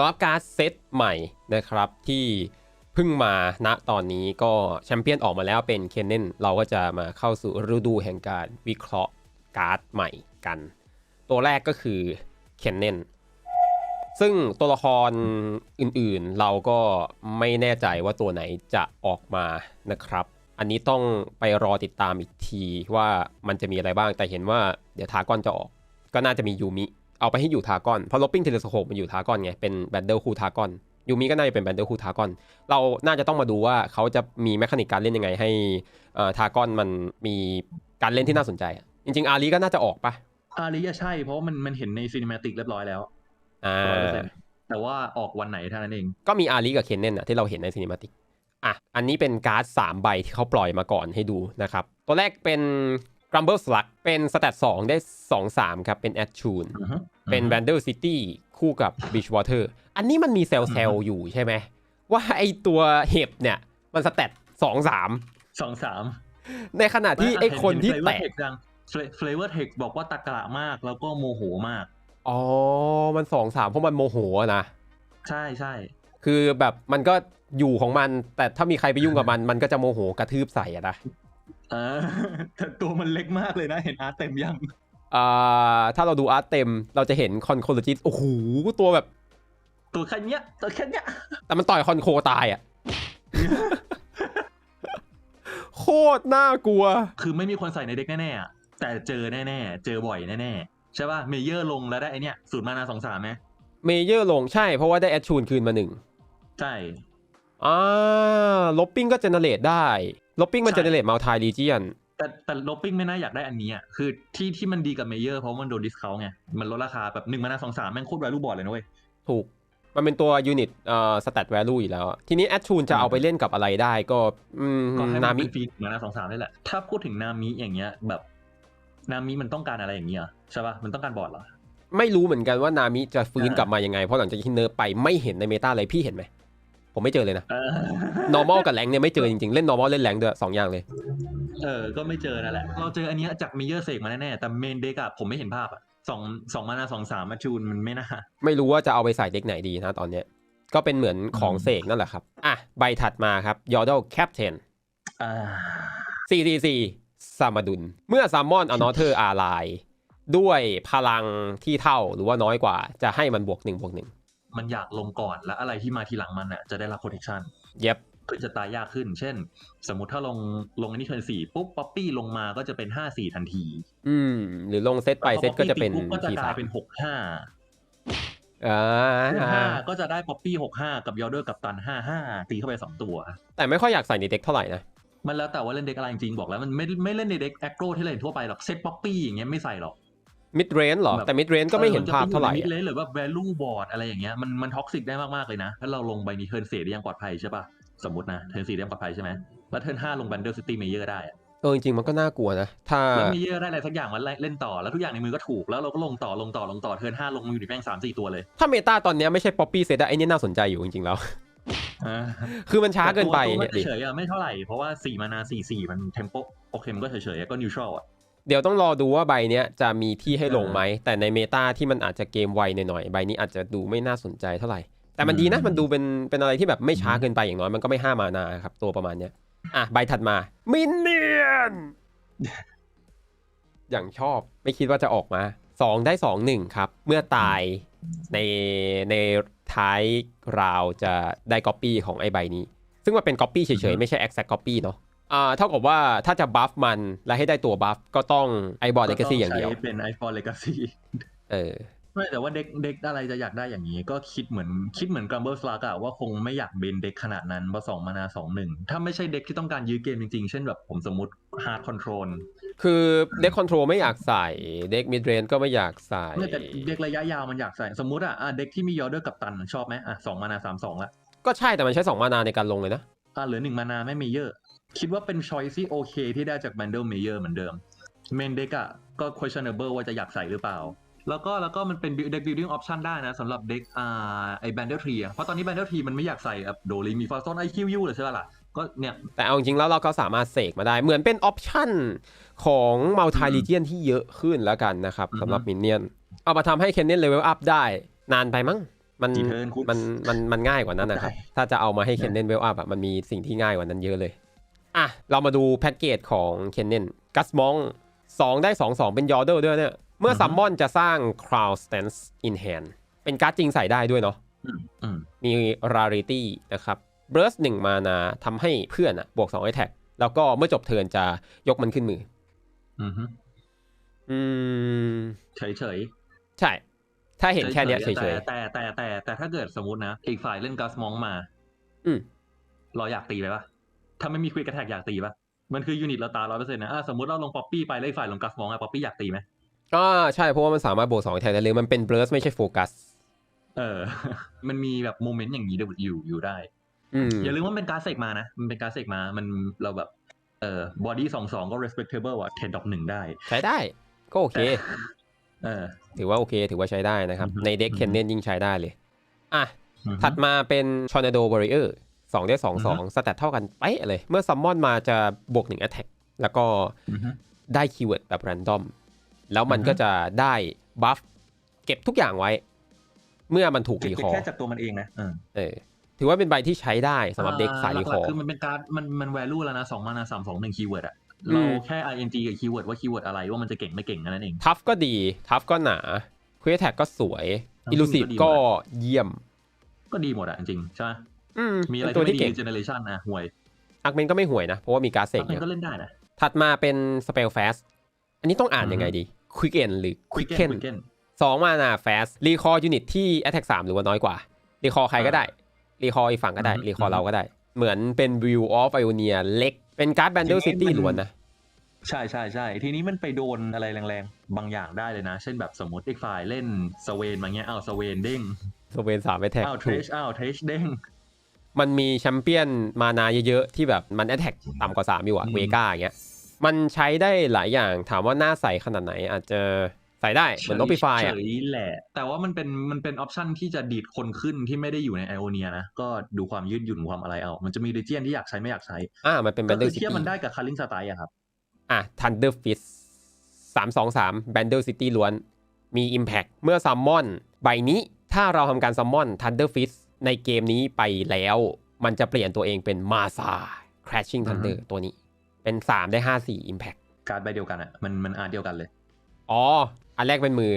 สำหรับการ์ดเซตใหม่นะครับที่เพิ่งมาณตอนนี้ก็แชมเปี้ยนออกมาแล้วเป็นเคนเนนเราก็จะมาเข้าสู่ฤดูแห่งการวิเคราะห์การ์ดใหม่กัน ตัวแรกก็คือเคนเนนซึ่งตัวละครอื่นๆเราก็ไม่แน่ใจว่าตัวไหนจะออกมานะครับ อันนี้ต้องไปรอติดตามอีกทีว่ามันจะมีอะไรบ้างแต่เห็นว่าเดี๋ยวทากอนจะออก ก็น่าจะมียูมิ เอาไปให้อยู่ทากอนเพราะลบปิ้งเทเลสโคปมันอยู่ทากอนไง เป็นแบนเดิลคูทากอนยูมิก็น่าจะเป็นแบนเดิลคูทากอน เราน่าจะต้องมาดูว่าเขาจะมีแมคานิกการเล่นยังไงให้ทากอนมันมีการเล่นที่น่าสนใจอะจริง ๆ อารีก็น่าจะออกปะอาริยะใช่ เพราะว่ามันมันเห็นในซีนิมาติกเรียบร้อยแล้วอ่าร้อยเปอร์เซ็นต์แต่ว่าออกวันไหนเท่านั้นเอง ก็มีอารีกับเคนเนนอะที่เราเห็นในซีนิมาติกอะ อันนี้เป็นการ์ด3ใบที่เขาปล่อยมาก่อนให้ดูนะครับ ตัวแรกเป็น Grumble Slug เป็นสแตท2ได้ 2-3 ครับ เป็น a d t u n e อือฮึเป็น b a n d e r City คู่กับ Beachwater อันนี้มันมีเซลล์เซลล์อยู่ใช่ไหม ว่าไอตัวเห็บเนี่ย มันสแตท2-3สองสามในขณะที่ไอคนที่แตกเฟลเวอร์เทคบอกว่าตะกระมากแล้วก็โมโหมาก อ๋อ มัน2-3เพราะมันโมโหอะนะ ใช่ใช่ คือแบบมันก็อยู่ของมัน แต่ถ้ามีใครไปยุ่งกับมัน มันก็จะโมโหกระทืบใส่อะนะ เออแต่ตัวมันเล็กมากเลยนะ เห็นอาร์ตเต็มยังอ่าถ้าเราดูอาร์ตเต็มเราจะเห็นคอนโคลจิสโอ้โหตัวแบบ ตัวแค่เนี้ยตัวแค่เนี้ยแต่มันต่อยคอนโคตายอะโคตรน่ากลัว คือไม่มีคนใส่ในเด็กแน่ๆอะแต่เจอแน่ๆ เจอบ่อยแน่ๆ ใช่ป่ะ เมเยอร์ลงแล้วได้ไอเนี้ยสูตรมานาสองสามไหมเมเยอร์ลงใช่เพราะว่าได้แอดชูนคืนมาหนึ่ง ใช่ อ่าลบปิ้งก็เจเนเรตได้ลบปิ้งมันใช่ เจเนเรตมัลทายรีเจียนแต่แต่ลบปิ้งไม่น่าอยากได้อันนี้อะคือที่ที่มันดีกับเมเยอร์เพราะมันโดนดิสเคาไง มันลดราคาแบบหนึ่งมานาสองสามแม่งโคตร value board เลยนะเว้ย ถูก มันเป็นตัวยูนิตเอ่อสแตทแวลูอยู่แล้วอะทีนี้แอดชูนจะอืมเอาไปเล่นกับอะไรได้ก็อืมก็ให้นามันมิเป็นฟรีมานาสองสามนี่แหละ ถ้าพูดถึงนามิอย่างเงี้ยแบบ นามิมันต้องการอะไรอย่างเงี้ยเหรอใช่ป่ะ มันต้องการบอร์ดเหรอ ไม่รู้เหมือนกันว่านามิจะฟื้นอ่ากลับมายังไง เพราะหลังจากที่เนิร์ฟไปไม่เห็นในเมตาเลยพี่เห็นไหม ผมไม่เจอเลยนะ เออ normal กับแรงเนี่ยไม่เจอจริงๆ เล่น normal เล่นแรงด้วยสองอย่างเลย เออ ก็ไม่เจอนั่นแหละ เราเจออันเนี้ยจากเมเยอร์เสกมาแน่ๆ แต่เมนเด็กอะผมไม่เห็นภาพอะสองสองมานาสองสามมาจูนมันไม่น่า ไม่รู้ว่าจะเอาไปใส่เด็กไหนดีนะตอนเนี้ย ก็เป็นเหมือนของเสกนั่นแหละครับ อะ ใบถัดมาครับ Yordle Captain อ่า 444ซามาดุนเมื่อซัมมอนอนอเทอร์อาไลด้วยพลังที่เท่าหรือว่าน้อยกว่าจะให้มันบวก1บวก1 มันอยากลงก่อนแล้วอะไรที่มาทีหลังมันอะจะได้รับ protection เย็บเพื่อจะตายยากขึ้น เช่น สมมติถ้าลงลงอันนี้เทิร์นสี่ปุ๊บป๊อปปี้ลงมาก็จะเป็นห้าสี่ทันที อืม หรือลงเซตไปเซตก็จะเป็นพอ Poppy ตีปุ๊บก็จะทีกสาลามยเป็นหกห้าอ่าห้าก็จะได้ป๊อปปี้หกห้ากับยอเดอร์กับตันห้าห้าตีเข้าไปสองตัว แต่ไม่ค่อยอยากใส่ในเด็กเท่าไหร่นะ มันแล้วแต่ว่าเล่นเด็กอะไรจริงๆบอกแล้วมันไม่ไม่เล่นในเด็กแอคโรที่เล่นทั่วไปหรอกเซตป๊อปปี้อย่างเงี้ยไม่ใส่หรอก มิดเรนเหรอแบบแต่มิดเรนก็ไม่เห็นภาพเท่าไหร่มิดอะเลนหรือว่า value board อะไรอย่างเงี้ยมันมันท็อกซิกได้มาก ๆ เลยนะ ถ้าเราลงใบนี้เทิร์นเสียได้ยังปลอดภัยใช่ป่ะ สมมตินะ เทิร์นสี่ได้ยังปลอดภัยใช่ไหมแล้วเทิร์นห้าลงบันเดิลซิตี้เมเยอร์ได้อะเออจริงๆมันก็น่ากลัวนะ ถ้าแล้วเมเยอร์ได้อะไรสักอย่างมันเล่นต่อแล้วทุกอย่างในมือก็ถูกแล้วเราก็ลงต่อลงต่อลงต่อเทิร์นห้าลงมาอยู่ในแป้งสามสี่ตัวเลย ถ้าเมตาตอนเนี้ยไม่ใช่ป๊อปปี้เซตไอ้นี่น่าสนใจอยู่จริงๆแล้วอ่าคือมันช้าเกินไปแต่ตัวเนี่ยตัวดิเฉยๆอะไม่เท่าไหร่เพราะว่าสี่มานาสี่สี่มันเทมโปโอเคมันก็เฉยๆอะก็นิวทรัลอะ เดี๋ยวต้องรอดูว่าใบเนี้ยจะมีที่ให้ลงไหม แต่ในเมตาที่มันอาจจะเกมไวหน่อยๆใบนี้อาจจะดูไม่น่าสนใจเท่าไหร่ แต่มันดีนะมันดูเป็นเป็นอะไรที่แบบไม่ช้าเกินไปอย่างน้อยมันก็ไม่ห้ามานาครับ ตัวประมาณเนี้ยอะใบถัดมามินเนียนอย่างชอบไม่คิดว่าจะออกมาสองได้สองหนึ่งครับ เมื่อตายในในท้ายราวจะได้ก๊อปปี้ของไอ้ใบนี้ ซึ่งมันเป็นก๊อปปี้เฉยๆ ไม่ใช่ exact copy เนาะ อ่าเท่ากับว่าถ้าจะบัฟมันและให้ได้ตัวบัฟก็ต้องไอบอร์ดเลกาซี่อย่างเดียวก็ต้ใช้เป็นไอ o อ e เลกาซีเออไม่แต่ว่าเด็กเด็กอะไรจะอยากได้อย่างนี้ ก็คิดเหมือนคิดเหมือนกัมเบิลสลากอะว่าคงไม่อยากเบนเด็กขนาดนั้นเพราะสองมานาสองหนึ่งถ้าไม่ใช่เด็กที่ต้องการยื้อเกมจริงๆ เช่นแบบผมสมมติฮาร์ดคอนโทรลคือเด็กคอนโทรลไม่อยากใส่เด็กมิดเรนก็ไม่อยากใส่เนี่ยแต่เด็กระยะยาวมันอยากใส่ สมมติอะอะเด็กที่มียอเดอร์กับตันชอบไหมอะสองมานาสามสองละก็ใช่แต่มันใช้2มานาในการลงเลยนะ อะเหลือหนึ่งมานาไม่เมเยอร์ คิดว่าเป็นชอยที่โอเคที่ได้จากแบนเดลเมเยอร์เหมือนเดิมเมนเด็กอะก็ questionable ว่าจะอยากใส่หรือเปล่า แล้วก็แล้วก็มันเป็นเด็ก building option ได้นะสำหรับเด็กอ่าไอ้แบนเดลทรีเพราะตอนนี้แบนเดลทรีมันไม่อยากใส่แบบโดรีมีฟาสตอนไอคิวยูเลยใช่ปะล่ะก็เนี่ยแต่เอาจริงๆแล้วเราก็สามารถเสกมาได้เหมือนเป็นออปชั่นของมัลติลีเจียนที่เยอะขึ้นแล้วกันนะครับอือฮึสำหรับมินเนี่ยนเอามาทำให้เคนเนนเลเวลอัพได้นานไปมั้ง มันกี่เทิร์นคุณ มันมันมันง่ายกว่านั้นนะครับ ได้ ถ้าจะเอามาให้เคนเนนเวลอัพอะมันมีสิ่งที่ง่ายกว่านั้นเยอะเลย อะ เรามาดูแพ็กเกจของเคนเนนกัสมองสองได้สองสองเป็นยอร์เดอร์ด้วยเนี่ย เมื่อซัมมอนจะสร้าง Crown Stance in Hand เป็นการ์ดจริงใส่ได้ด้วยเนาะ อืมอืมมี Rarity นะครับ Burst 1 มานาทำให้เพื่อนอะบวก2 Attack แล้วก็เมื่อจบเทิร์นจะยกมันขึ้นมือ อืมฮึอืม เฉยเฉยใช่ ถ้าเห็นแค่เนี้ยเฉแต่ยแต่แต่แต่แต่ แต่ถ้าเกิดสมมตินะ อีกฝ่ายเล่นกัสมองมาๆอืมเราอยากตีไปปะถ้าไม่มีควิกกระแทกอยากตีปะมันคือยูนิตเราตาร้อยเปอร์เซ็นต์นะอะสมมติเราลงป๊อปปี้ไปแล้วอีกฝ่ายลงกัสมองอะป๊อปปี้อยากตีไหมอ่าใช่เพราะว่ามันสามารถบวก2 Attack ได้เลยมันเป็น Burst ไม่ใช่โฟกัสเออ มันมีแบบโมเมนต์อย่างนี้อยู่อยู่ได้อืมอย่าลืมว่ามันเป็นการดเสกมานะ มันเป็นการดเสกมา มันเราแบบ เออบอดี้สองสองก็ respectable อะเทนดอกหนึ่งได้ ใช้ได้ ก็โอเคเออถือว่าโอเค ถือว่าใช้ได้นะครับอือฮึในเด็กอือฮึเคนเนนยิ่งใช้ได้เลย อะอือฮึถัดมาเป็น Tornado Warrior 2ได้2อือฮึ2สแตทเท่ากันเป๊ะเลย เมื่อซัมมอนมาจะบวก1 Attack แล้วก็อือฮึได้คีย์เวิร์ดแบบ random แล้วมันอือฮึก็จะได้บัฟเก็บทุกอย่างไว้ เมื่อมันถูกรีคอแค่ร์จากตัวมันเองนะเออเออถือว่าเป็นใบที่ใช้ได้สำหรับเด็กสายรีคหลัอกร์ๆคือมันเป็นการดมันมัน value แล้วนะสองมานาสามสองหนึ่งคีย์เวิร์ดอะอืม เราแค่ ing กับคีย์เวิร์ดว่าคีย์เวิร์ดอะไรว่ามันจะเก่งไม่เก่งแค่นั้นเอง ทัฟก็ดี ทัฟก็หนาควีแท็กก็สวยทั้งอิลูซีฟก็ดีก็หมดเยี่ยม ก็ดีหมดอะจริงๆใช่ไหมอืมมีอะไรเป็นตัวที่ที่ไม่เก่งดี generation นะห่วยอาร์เมนก็ไม่ห่วยนะ เพราะว่ามีการดเสกมัเยนก็อะเล่นได้นะ ถัดมาเป็นสเปล Fast อันนี้ต้องอ่านอือฮึยังไงดี Quicken หรือ Quicken Quicken Quicken สองมานา Fast รีคอร์ยูนิตที่ Attack 3หรือว่าน้อยกว่ารีคอร์ใครก็ได้รีคอร์อีกฝั่งก็ได้อือฮึรีคอร์เราก็ได้ เหมือนเป็น View of Ionia เล็ก เป็นการ์ด Bandle ทีนี้ City มันล้วนนะ ใช่ใช่ใช่ทีนี้มันไปโดนอะไรแรงๆ บางอย่างได้เลยนะ เช่นแบบสมมติอีกฝ่ายเล่นสเวนมาเงี้ยอ้าวสเวนเด้งสเวนสามไปแท็กอ้าวเทรชอ้าวเทรชเด้งมันมีแชมเปี้ยนมานาเยอะๆ ที่แบบมัน Attack ต่ำกว่า3อยู่อะอืมเวก้าอย่างเงี้ยมันใช้ได้หลายอย่างถามว่าน่าใส่ขนาดไหนอาจจะ ใส่ได้เหมือน Notify อะเฉยๆแหละ แต่ว่ามันเป็นมันเป็นออปชันที่จะดีดคนขึ้นที่ไม่ได้อยู่ในไอโอเนียนะ ก็ดูความยืดหยุ่นความอะไรเอา มันจะมีเรเจียนที่อยากใช้ไม่อยากใช้ อ่า มันเป็นก็คือ Bandle เทียบ City มันได้กับคาริงสไตล์อะครับ อะ Thunder Fist 323 Bandle City ล้วน มี Impact เมื่อซัมมอน ใบนี้ถ้าเราทำการซัมมอน Thunder Fist ในเกมนี้ไปแล้ว มันจะเปลี่ยนตัวเองเป็นมาซา Crashing อือฮึ Thunder ตัวนี้ เป็น3ได้5 4 Impact การดใบเดียวกันอะมันมันอาร์ตเดียวกันเลยอ๋อ อันแรกเป็นมือ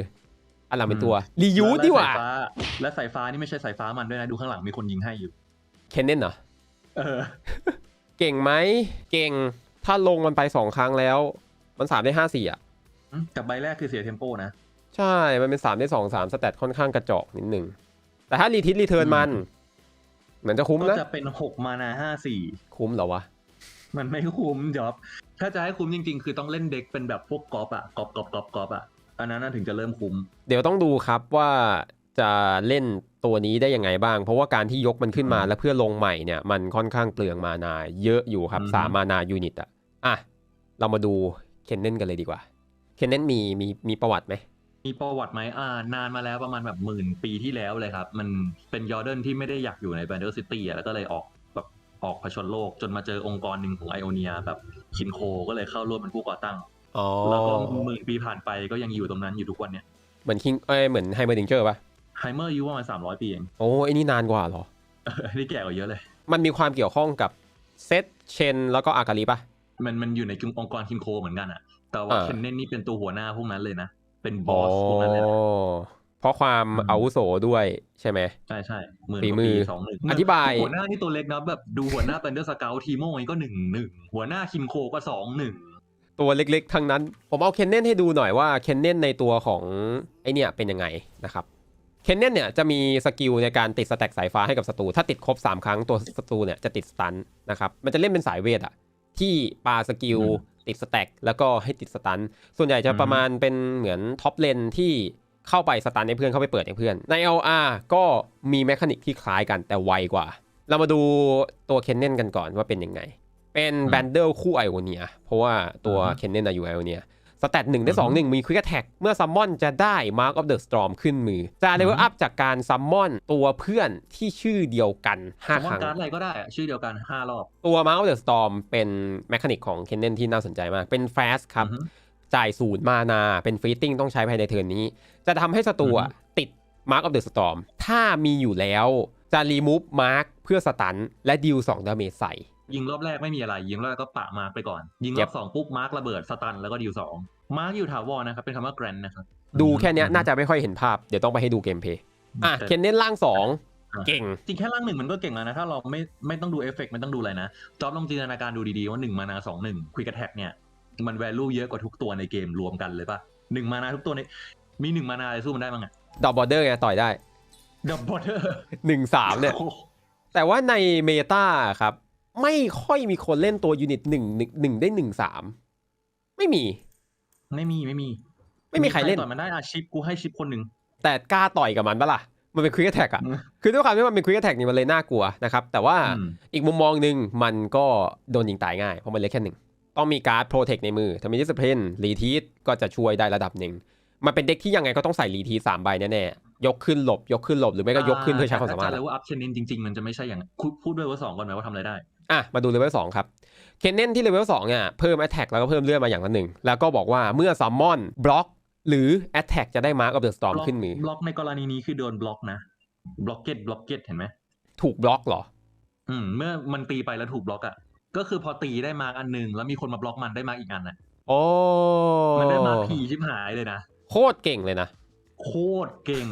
อันหลังเป็นอืมตัว รียูดแล้ดีกว่าสยฟ้และสายฟ้านี่ไม่ใช่สายฟ้ามันด้วยนะ ดูข้างหลังมีคนยิงให้อยู่เคนเนนเหรอ เออ เก่งไหม เก่ง ถ้าลงมันไปสองครั้งแล้ว มันสามได้ห้าสี่อะ กับใบแรกคือเสียเทมโปนะ ใช่ มันเป็นสามได้สองสามสแตทค่อนข้างกระจอกนิดหนึ่งแต่ถ้ารีทิสรีเทิร์นมันอืมเหมือนจะคุ้มก็นะจะเป็นหกมานาห้าสี่ คุ้มเหรอวะ มันไม่คุ้มจอบ ถ้าจะให้คุ้มจริง ๆ คือต้องเล่นเด็กเป็นแบบพวกกอล์ฟอะกอล์ฟกอล์ฟกอล์ฟกอล์ฟอะ อันนั้นน่ะถึงจะเริ่มคุ้ม เดี๋ยวต้องดูครับว่าจะเล่นตัวนี้ได้ยังไงบ้าง เพราะว่าการที่ยกมันขึ้นมาอืมแล้วเพื่อลงใหม่เนี่ยมันค่อนข้างเปลืองมานาเยอะอยู่ครับอืมสามมานายูนิตอะอะเรามาดูเคนเนนกันเลยดีกว่าเคนเนนมีมีมีประวัติไหมมีประวัติไหมอ่านานมาแล้วประมาณแบบหมื่นปีที่แล้วเลยครับ มันเป็นยอร์เดนที่ไม่ได้อยากอยู่ในแบนเดอร์ซิตี้อะแล้วก็เลยออกแบบออกผชนโลกจนมาเจอองค์กรหนึ่งของไอโอเนียแบบคินโคก็เลยเข้าร่วมเป็นผู้ก่อตั้ง อ๋อแล้วก็หมื่นปีผ่านไปก็ยังอยู่ตรงนั้นอยู่ทุกวันเนี้ยเหมือนคิงเอ้ยเหมือนไฮเมอร์ดิงเจอร์ป่ะไฮเมอร์อายุประมาณสามร้อยปีเองโอ้ไอ้นี่นานกว่าเหรอเออนี่แก่กว่าเยอะเลย มันมีความเกี่ยวข้องกับเซตเชนแล้วก็อากาลิป่ะมันมันอยู่ในองค์กรคินโคเหมือนกันอะแต่ว่าอ่าเคนเนนนี่เป็นตัวหัวหน้าพวกนั้นเลยนะ เป็นบอ๋ออสพวกนั้นเลยนะเพราะความอืมอาวุโสด้วยใช่ไหมใช่ใช่หมื่นฝีกว่ามืปีอสองหนึ่งอธิบาย หัวหน้านี่ตัวเล็กนะแบบดูหัวหน้าเป็นเดอร์สเกลทีโม่ก็หนึ่งหนึ่งหัวหน้าคินโคก็สองหนึ่ง ตัวเล็กๆ ทั้งนั้น ผมเอาเคนเนนให้ดูหน่อยว่าเคนเนนในตัวของไอเนี่ยเป็นยังไงนะครับเคนเนนเนี่ยจะมีสกิลในการติดสแต็กสายฟ้าให้กับศัตรูถ้าติดครบ 3 ครั้งตัวศัตรูเนี่ยจะติดสตันนะครับมันจะเล่นเป็นสายเวทอะที่ปาสกิลติดสแต็กแล้วก็ให้ติดสตันส่วนใหญ่จะประมาณเป็นเหมือนท็อปเลนที่เข้าไปสตันให้เพื่อนเข้าไปเปิดให้เพื่อนใน LR ก็มีแมคานิกที่คล้ายกันแต่ไวกว่า เรามาดูตัวเคนเนนกันก่อนว่าเป็นยังไง เป็นแบนเดิลคู่ไอโอเนียเพราะว่าตัวอือฮึเคนเนนอยู่ไอโอเนียสแตทหนึ่งได้อือฮึสองหนึ่งมีควิกแท็กเมื่อซัมมอนจะได้ Mark of the Storm ขึ้นมือ จะเลเวอืลอฮึอัพจากการซัมมอนตัวเพื่อนที่ชื่อเดียวกันสม5มคติรั้งการ์ดอะไรก็ได้อะชื่อเดียวกันห้ารอบ ตัว Mark of the Storm เป็นแมคานิกของเคนเนนที่น่าสนใจมาก เป็น Fast ครับอือฮึจ่ายศูนย์มานา เป็นฟรีติ้งต้องใช้ภายในเทิร์นนี้ จะทำให้ศัตรูอะอือฮึติด Mark of the Storm ถ้ามีอยู่แล้วจะ remove Mark เพื่อสตันและดิว2ดาเมจใส่ ยิงรอบแรกไม่มีอะไร ยิงรอบแรกก็ปะมาร์กไปก่อน ยิงรเจ็อบบสองปุ๊บมาร์กระเบิดสตันแล้วก็ดิวสองมาร์กอยู่ถาวรนะครับเป็นคำว่าแกรนนะครับดูแค่เนี้ยน่าจะไม่ค่อยเห็นภาพเดี๋ยวต้องไปให้ดูเกมเพลย์อะแต่เคนเน้นล่าง2อะเก่ง จริงแค่ร่างหนึ่งมันก็เก่งแล้วนะ ถ้าเราไม่ไม่ต้องดูเอฟเฟกต์ไม่ต้องดูอะไรนะจอบลองจินตนาการดูดีๆ ว่าหนึ่งมานาสองหนึ่งควิกแท็กเนี่ยมันแวลูเยอะกว่าทุกตัวในเกมรวมกันเลยป่ะหนึ่งมานาทุกตัวในมีหนึ่งมานาอะไรสู้มันได้บ้างอะดอกบอร์เดอร์ไงต่อยได้ดับบอเตอร์1 3เนี่ยแต่ว่าในเมตาครับ ไม่ค่อยมีคนเล่นตัวยูนิตหนึ่งหนึ่งได้หนึ่งสามไม่มี ไม่มีไม่มี ไม่มีใครเล่นต่อยมันได้อาชิปกูให้ชิปคนหนึ่งแต่กล้าต่อยกับมันปะล่ะมันเป็นควิกแท็กอะอืมคือด้วยความที่มันเป็นควิกแท็กนี่มันเลยน่ากลัวนะครับ แต่ว่าอืมอีกมุมมองหนึ่งมันก็โดนยิงตายง่าย เพราะมันเล็กแค่หนึ่ง ต้องมีการ์ดโปรเทคในมือถ้ามีดิสเพนรีทีสก็จะช่วยได้ระดับหนึ่ง มันเป็นเด็กที่ยังไงก็ต้องใส่รีทีสสามใบแน่ๆ ยกขึ้นหลบ ยกขึ้นหลบ หรือไม่ก็ยกขึ้นเพื่อใช้ความสามารถแต่ว่าอัพเชนินจริงๆ มันจะไม่ใช่อย่างนั้นพูดพูดด้วยว่าสองก่อนไหมว่าทำอะไรได้ อะมาดูเลเวล2ครับเคนเนนที่เลเวล2เนี่ยเพิ่ม Attack แล้วก็เพิ่มเลือดมาอย่างละหนึ่งแล้วก็บอกว่าเมื่อซัมมอนบล็อกหรือ Attack จะได้ Mark of the Storm ขึ้นมือบล็อกในกรณีนี้คือโดนบล็อกนะบล็อกเก็ตบล็อกเก็ตเห็นไหมถูกบล็อกเหรอ อืม เมื่อมันตีไปแล้วถูกบล็อกอะก็คือพอตีได้มาอันหนึ่งแล้วมีคนมาบล็อกมันได้มาอีกอันน่ะโอ้มันได้มาผีชิบหายเลยนะโคตรเก่งเลยนะโคตรเก่ง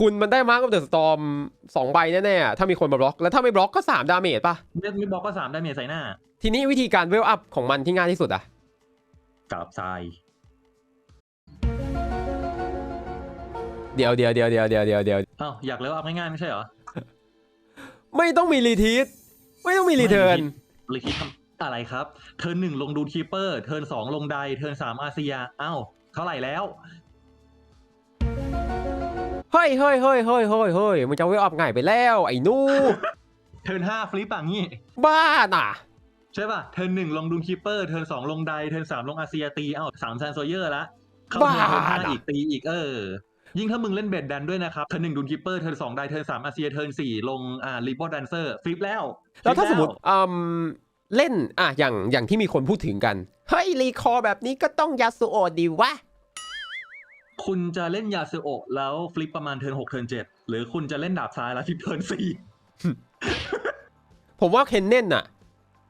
คุณมันได้ Mark of the Storm 2ใบแน่ๆ ถ้ามีคนมาบล็อก แล้วถ้าไม่บล็อกก็ 3 ดาเมจป่ะ ไม่ไม่บล็อกก็สามได้เมจใส่หน้าทีนี้วิธีการเวลอัพของมันที่ง่ายที่สุดอะกับทรายเดี๋ยวเดี๋ยวเดี๋ยวเดี๋ยวเดี๋ยวเดี๋ยวเดี๋ยวอ้าวอยากเลเวลอัพง่ายๆไม่ใช่เหรอไม่ต้องมีรีทีสไม่ต้องมีรีเทิร์นเลยคิดทำอะไรครับ เทิร์นหนึ่งลงดูคีเปอร์ เทิร์นสองลงไดเทิร์นสามอาเซียอ้าวเท่าไหร่แล้ว เฮ้ยเฮ้ยเฮ้ยเฮ้ยเฮ้ยเฮ้ยมันจะเวลอัพง่ายไปแล้วไอ้หนูเทิร์นห้าฟลิปอะงี้ บ้าน่ะ ใช่ป่ะ เทิร์นหนึ่งลงดูคีเปอร์เทิร์นสองลงไดเทิร์นสามลงอาเซียตีเอ้าสามแซนโซเยอร์ละเข้าบ้าเทิร์นห้าน่ะอีกตีอีกเออ ยิ่งถ้ามึงเล่นเบดดันด้วยนะครับ เทิร์นหนึ่งดูคีเปอร์เทิร์นสองไดเทิร์นสามอาเซียเทิร์นสี่ลงอ่ารีบอดันเซอร์ฟลิปแล้ว แล้วถ้าฟสลิมปมติอืมเล่นอะอย่างอย่างที่มีคนพูดถึงกัน เฮ้ยรีคอร์แบบนี้ก็ต้องยาสุโอะดีวะ คุณจะเล่นยาซึโอะแล้วฟลิปประมาณเทิร์นหกเทิร์นเจ็ดหรือคุณจะเล่นดาบซ้ายแล้วฟลิปเทิร์นสี่ผมว่าเคนเน่นน่ะ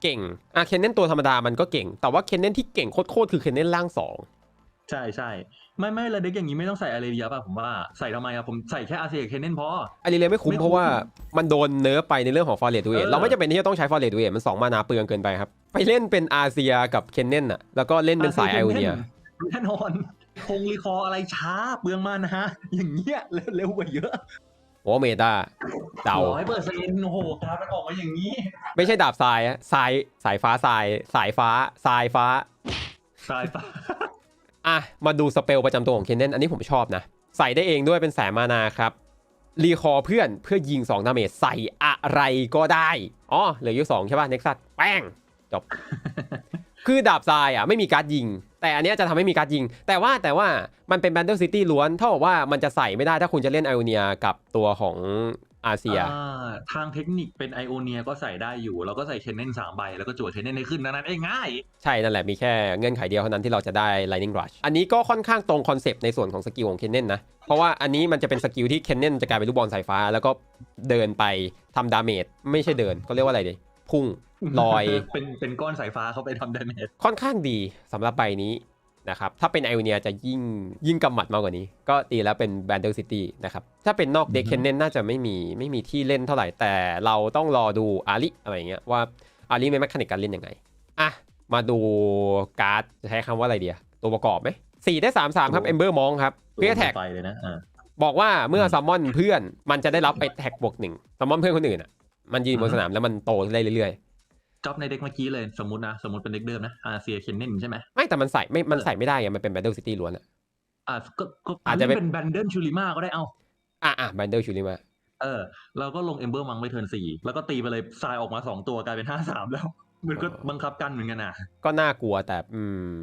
เก่งอะเคนเน่นตัวธรรมดามันก็เก่ง แต่ว่าเคนเน่นที่เก่งโคตรๆคือเคนเน่นล่างสองใช่ใช่ไม่ไม่เลยเด็กอย่างนี้ไม่ต้องใส่อารีเดียป่ะผมว่าใส่ทำไมอะผมใส่แค่อาเซียเคนเนนพออันนี้เลยไม่คุ้มไม่คุ้มเพราะว่ามันโดนเนิร์ฟไปในเรื่องของฟอร์เรตดูเอเออเราไม่จำเป็นที่จะต้องใช้ฟอร์เรตดูเอมันสองมานาเปลืองเกินไปครับ ไปเล่นเป็นอาเซียกับเคนเน่นน่ะแล้วก็เล่นเป็นสายไอโอเนียแน่นอน คงรีคอร์อะไรช้าเปลืองมานะฮะ อย่างเงี้ยเร็วเร็วกว่าเยอะโอ้เมตาเดาร้อยเปอร์เซ็นต์โอ้โหกราฟมันออกมาอย่างนี้ ไม่ใช่ดาบทรายอะทรายสายฟ้าทราย สายฟ้าทรายฟ้าสายฟ้าอะ มาดูสเปลประจำตัวของเคนเนนอันนี้ผมชอบนะ ใส่ได้เองด้วยเป็นแสนมานาครับ รีคอร์เพื่อนเพื่อยิง2ดาเมจใส่อะไรก็ได้ อ๋อ เหลืออยู่2ใช่ป่ะ เน็กซัสแป้ง จบ คือดาบทรายอะ ไม่มีการ์ดยิง แต่อันเนี้ยจะทำให้มีการ์ดยิง แต่ว่าแต่ว่ามันเป็น Battle City ล้วนเท่ากับว่ามันจะใส่ไม่ได้ถ้าคุณจะเล่นไอโอเนียกับตัวของอาเซียอ่าทางเทคนิคเป็นไอโอเนียก็ใส่ได้อยู่ แล้วก็ใส่เคนเนนสามใบ แล้วก็จั่วเคนเนนให้ขึ้นดังนั้นเอ้ยง่าย ใช่ นั่นแหละ มีแค่เงื่อนไขเดียวเท่านั้นที่เราจะได้ Lightning Rush อันนี้ก็ค่อนข้างตรงคอนเซปต์ในส่วนของสกิลของเคนเนนนะ เพราะว่าอันนี้มันจะเป็นสกิลที่เคนเนนจะกลายเป็นลูกบอลสายฟ้า แล้วก็เดินไปทำดาเมจไม่ใช่เดินก็เรียกว่าอะไรดีพุ่ง ลอยเป็นเป็นก้อนสายฟ้าเขาไปทำดาเมจค่อนข้างดีสำหรับใบนี้นะครับถ้าเป็นไอโอเนียจะยิ่งยิ่งกำหมัดมากกว่านี้ ก็ตีแล้วเป็น b a n d l e City นะครับถ้าเป็นนอกเด็กอืเคอฮึนเนนน่าจะไม่มีไม่มีที่เล่นเท่าไหร่ แต่เราต้องรอดูอาริอะไรอย่างเงี้ยว่าอาริมีแมคานิกการเล่นยังไงอะมาดูการ์ดจะใช้คำว่าอะไรเดียตัวประกอบไหมสี่ได้สามสามครับเอมเบอร์มองครับเพื่อแท็กไปเลยนะอ่าบอกว่าเมื่ออืมซัมมอนเพื่อนมันจะได้รับไปแท็กบวกหนึ่งซัมมอนเพื่อนคนอื่นอะมันยืนบนสนามแล้วมันโตได้เรื่อย จ็อบในเด็กเมื่อกี้เลยสมมตินะสมมติเป็นเด็กเดิมนะอาเซียเคนเนนใช่ไหมๆไม่แต่มันใส่ไม่มันใส่ไม่ได้ไงมันเป็น Battle City ล้วนอะอ่าก็ก็อาจจะเป็นเป็นแบนเดิลชูริมาก็ได้เอาอะอะ Battle ชูริมาเออเราก็ลงเอมเบอร์มังไปเทิร์นสี่แล้วก็ตีไปเลยทรายออกมาสองตัวกลายเป็นห้าสามแล้วมันก็อ๋อบังคับกันเหมือนกันนะก็น่ากลัวแต่อื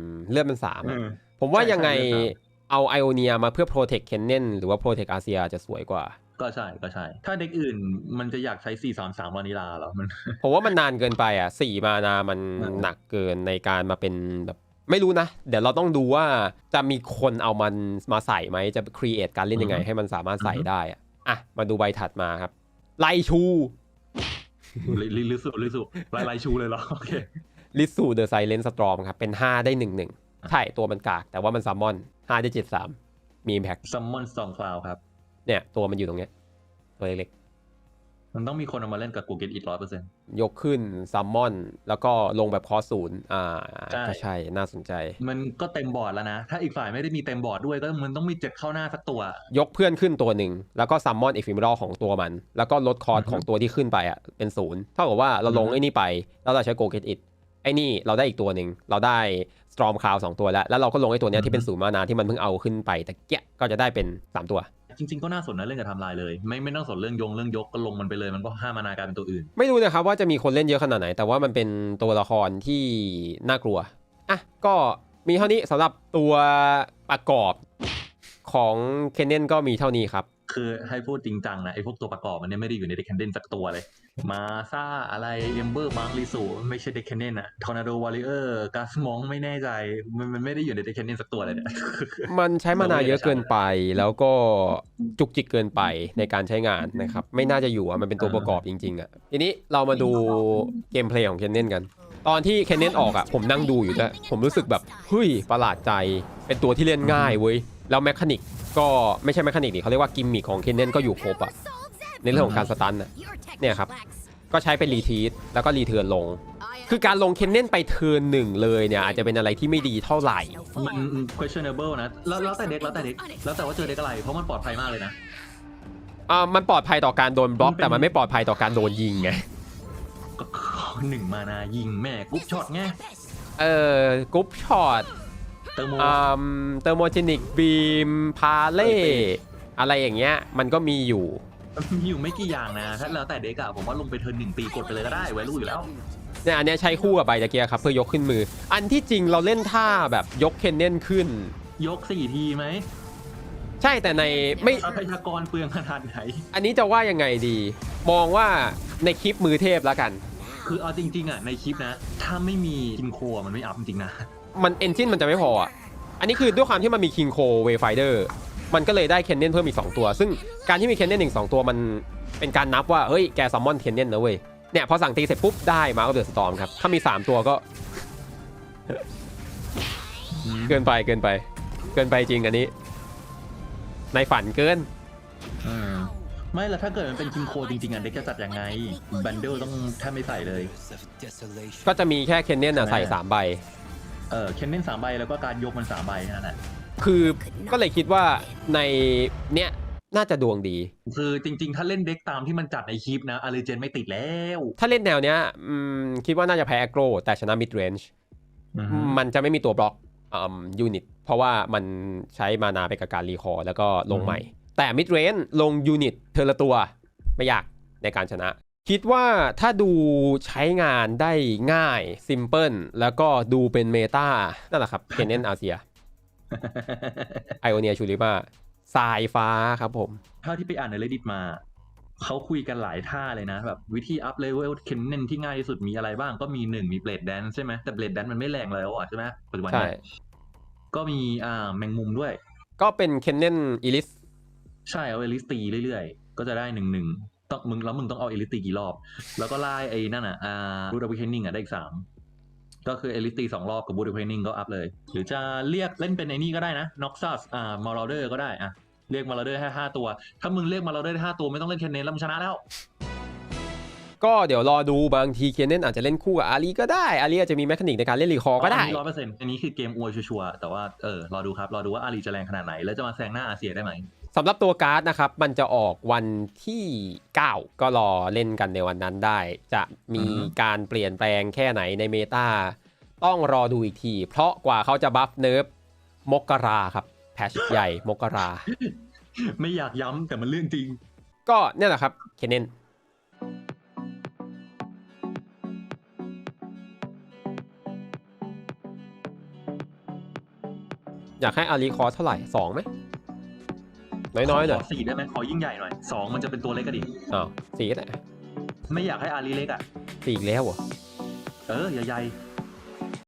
มเลือดมันสามเออะอผมว่าใช่ยังไงใช่เลือดสามเอาไอโอเนียมาเพื่อโปรเทคเคนเนนหรือว่าโปรเทคอาเซียจะสวยกว่า ก็ใช่ก็ใช่ ถ้าเด็กอื่นมันจะอยากใช้สี่สามสามวานิลาเหรอมันผมว่ามันนานเกินไปอะสี่มานามันเออหนักเกินในการมาเป็นแบบไม่รู้นะ เดี๋ยวเราต้องดูว่าจะมีคนเอามันมาใส่ไหมจะครีเอทการเล่นยังไงอือฮึให้มันสามารถใส่อือฮึได้อะอะมาดูใบถัดมาครับ ไลชูลิลิลิสุลิสุลายลายชูเลยเหรอโอเคลิสูเดอะไซเลนสตรอมครับ เป็น 5 ได้ 1 1 ใช่ ตัวมันกาก แต่ว่ามันซัมมอน 5 ได้ 7 3 มี Impact ซัมมอนสองคลาวครับ เนี่ย ตัวมันอยู่ตรงเนี้ย ตัวเล็กมันต้องมีคนเอามาเล่นกับกูเกตอีกร้อยเปอร์เซ็นต์ๆยกขึ้นซัมมอน แล้วก็ลงแบบคอร์สศูนย์อ่าใช่ก็ใช่น่าสนใจ มันก็เต็มบอร์ดแล้วนะ ถ้าอีกฝ่ายไม่ได้มีเต็มบอร์ดด้วยก็มันต้องมีเจ็ดเข้าหน้าสักตัวยกเพื่อนขึ้นตัวหนึ่ง แล้วก็ซัมมอนเอฟิม a ร l ของตัวมัน แล้วก็ลดคอร์สอือฮึของตัวที่ขึ้นไปอะเป็นศูนย์เท่ากับว่าเราลงอือฮึไอ้นี่ไป แล้วเราใช้โกเกตอิ t ไอ้นี่เราได้อีกตัวหนึ่ง เราได้สตรอมคาวสองตัวแล้ว แล้วเราก็ลงไอ้ตัวเนี้ยที่เป็นศูนย์มานาที่มันเพิ่งเอาขึ้นไปแต่เกี้ยก็จะได้เป็น3ตัว จริงๆก็น่าสนนะเรื่องการทำลายเลย ไม่ไม่ต้องสนเรื่องยงเรื่องยกก็ลงมันไปเลย มันก็ห้ามานากลารเป็นตัวอื่น ไม่รู้นะครับว่าจะมีคนเล่นเยอะขนาดไหน แต่ว่ามันเป็นตัวละครที่น่ากลัวอะก็มีเท่านี้สำหรับตัวประกอบของเคนเนนก็มีเท่านี้ครับ คือให้พูดจริงจังนะไอ้พวกตัวประกอบมันเนี่ยไม่ได้อยู่ในเด็กแคนเดนสักตัวเลย มาซาอะไรเอมเบอร์มาร์คลิสูไม่ใช่เด็กแคนเดนอะทอร์นาโดวอริเออร์กาสมองไม่แน่ใจ มันมันไม่ได้อยู่ในเด็กแคนเดนสักตัวเลยเนี่ยมันใช้มานาเยอะเกินไป แล้วก็จุกจิกเกินไปในการใช้งานนะครับ ไม่น่าจะอยู่อะมันเป็นตัวประกอบจริง ๆอะทีนี้เรามาดูเกมเพลย์ของเคนเนนกันตอนที่เคนเนนออกอะผมนั่งดูอยู่ด้วผมรู้สึกแบบเฮ้ยประหลาดใจ เป็นตัวที่เล่นง่ายเว้ย แล้วแมคานิกก็ไม่ใช่แมคานิกดิเขาเรียกว่ากิมมิคของเคนเนนก็อยู่ครบอะในเรื่องของการสตันอะเนี่ยครับ ก็ใช้เป็นรีทีสแล้วก็รีเทิร์นลง คือการลงเคนเนนไปเทิร์นหนึ่งเลยเนี่ยอาจจะเป็นอะไรที่ไม่ดีเท่าไหร่ มัน questionable นะแล้วแล้วแต่เด็กแล้วแต่เด็กแล้วแต่ว่าเจอเด็กอะไร เพราะมันปลอดภัยมากเลยนะ อ่ามันปลอดภัยต่อการโดนบล็อกมันเป็นแต่มันไม่ปลอดภัยต่อการโดนยิงไง ก็หนึ่งมานายิงแม่กรุ๊ปช็อตไง เออกรุ๊ปช็อต เตอร์โมอ่าเตอร์โมเจนิกบีมพาเล่อะไรอย่างเงี้ยมันก็มีอยู่มันมีอยู่ไม่กี่อย่างนะ ถ้าแล้วแต่เด็กอะผมว่าลงไปเทิร์นหนึ่งตีกดไปเลยก็ได้ไว้รู้อยู่แล้ว เนี่ยอันเนี้ยใช้คู่กับใบตะเกียครับเพื่อยกขึ้นมือ อันที่จริงเราเล่นท่าแบบยกเคนเนนขึ้น ยกสี่ทีไหมใช่แต่ในไม่ทรัพยากรเปลืองขนาดไหน อันนี้จะว่ายังไงดี มองว่าในคลิปมือเทพแล้วกัน คือเอาจริงๆอะในคลิปนะ ถ้าไม่มีคิมโคอะมันไม่อัพจริงๆนะ มันเอนจินมันจะไม่พออะอันนี้คือด้วยความที่มันมีคิงโคเวไฟเดอร์มันก็เลยได้เคนเนนเพิ่มอีก 2 ตัว ซึ่งการที่มีเคนเนนอีก2ตัวมันเป็นการนับว่า เฮ้ย แกซัมมอนเคนเนนนะเว้ย เนี่ย พอสั่งตีเสร็จปุ๊บ ได้มาก็เดือดสตอมครับ ถ้ามี 3 ตัวก็ เกินไปเกินไป เกินไปจริงอันนี้ ในฝันเกินอืมไม่แล้วถ้าเกิดมันเป็นคิมโคจริงๆอะเด็กจะจัดยังไงบันเดิลต้องแทบไม่ใส่เลย ก็จะมีแค่เคนเนนอะใส่ใช่ไหม3ใบ เออเคนเน้นสามใบแล้วก็การยกมันสามใบแค่นั้นแหละคือก็เลยคิดว่าในเนี้ยน่าจะดวงดี คือจริง ๆ ถ้าเล่นเด็กตามที่มันจัดในคลิปนะอาริเจนไม่ติดแล้ว ถ้าเล่นแนวเนี้ยอืมคิดว่าน่าจะแพ้แอโกรแต่ชนะมิดเรนจ์อือฮึมันจะไม่มีตัวบล็อกยูนิตเพราะว่ามันใช้มานาไปกับการรีคอร์แล้วก็ลงใหม่ แต่มิดเรนลงยูนิตเทอละตัวไม่ยากในการชนะ คิดว่าถ้าดูใช้งานได้ง่ายซิมเ l ิลแล้วก็ดูเป็นเมตานั่นแหละครับเคนเนนอาเซียไอโอเนียชูริมาสายฟ้าครับผม เท่าที่ไปอ่านใน reddit มา เขาคุยกันหลายท่าเลยนะ แบบวิธีอัพเลเวลเคนเน้นที่ง่ายที่สุดมีอะไรบ้างก็มีหนึ่งมีเบลดแดนใช่ไหมแต่เบลดแดนมันไม่แรงแล้วอะใช่ไหมปัจจุบันใช่เนี้ก็มีอ่าแมงมุมด้วย ก็เป็นเคนเนนอีลิสใช่เอาเอลิสตีเรื่อยๆ ก็จะได้หนึ่งหนึ่ง ต้องมึงแล้วมึงต้องเอาเอลิสตีกี่รอบ แล้วก็ไล่ไอ้นั่นอะอ่าบูดาวิเคนนิงอะได้อีกสามก็คือเอลิสตีสองรอบกับบูดาวิเคนนิงก็อัพเลย หรือจะเรียกเล่นเป็นไอ้นี่ก็ได้นะน็อกซัสอ่ามอร์เดอร์ก็ได้อะเรียกมาร์เดอร์แค่ห้าตัว ถ้ามึงเรียกมาร์เดอร์ได้ห้าตัวไม่ต้องเล่นเคนเนนแล้วมึงชนะแล้วก็เดี๋ยวรอดูบางทีเคนเนนอาจจะเล่นคู่กับอารีก็ได้อารีอาจจะมีแมคานิกในการเล่นรีคอร์ก็ได้ร้อยเปอร์เซ็นต์อันนี้คือเกมอวยชัวร์ๆแต่ว่าเออรอดูครับ รอดูว่าอาลีจะแรงขนาดไหน แล้วจะมาแซงหน้าอาเซียได้ไหม สำหรับตัวการ์ดนะครับ มันจะออกวันที่ 9 ก็รอเล่นกันในวันนั้นได้ จะมีการเปลี่ยนแปลงแค่ไหนในเมตาต้องรอดูอีกที เพราะกว่าเขาจะบัฟเนิร์ฟมกราครับ แพชใหญ่มกรา ไม่อยากย้ำแต่มันเรื่องจริง ก็เนี่ยแหละครับเคนเนนอยากให้อารีคอร์เท่าไหร่สองไหม น้อยๆหน่อยขอสี่ได้ไหมขอยิ่งใหญ่หน่อยสองมันจะเป็นตัวเล็กก็ดิอ้าวสี่ก็ได้ไม่อยากให้อาลีเล็กอะสี่อีกแล้วเหรอเออใหญ่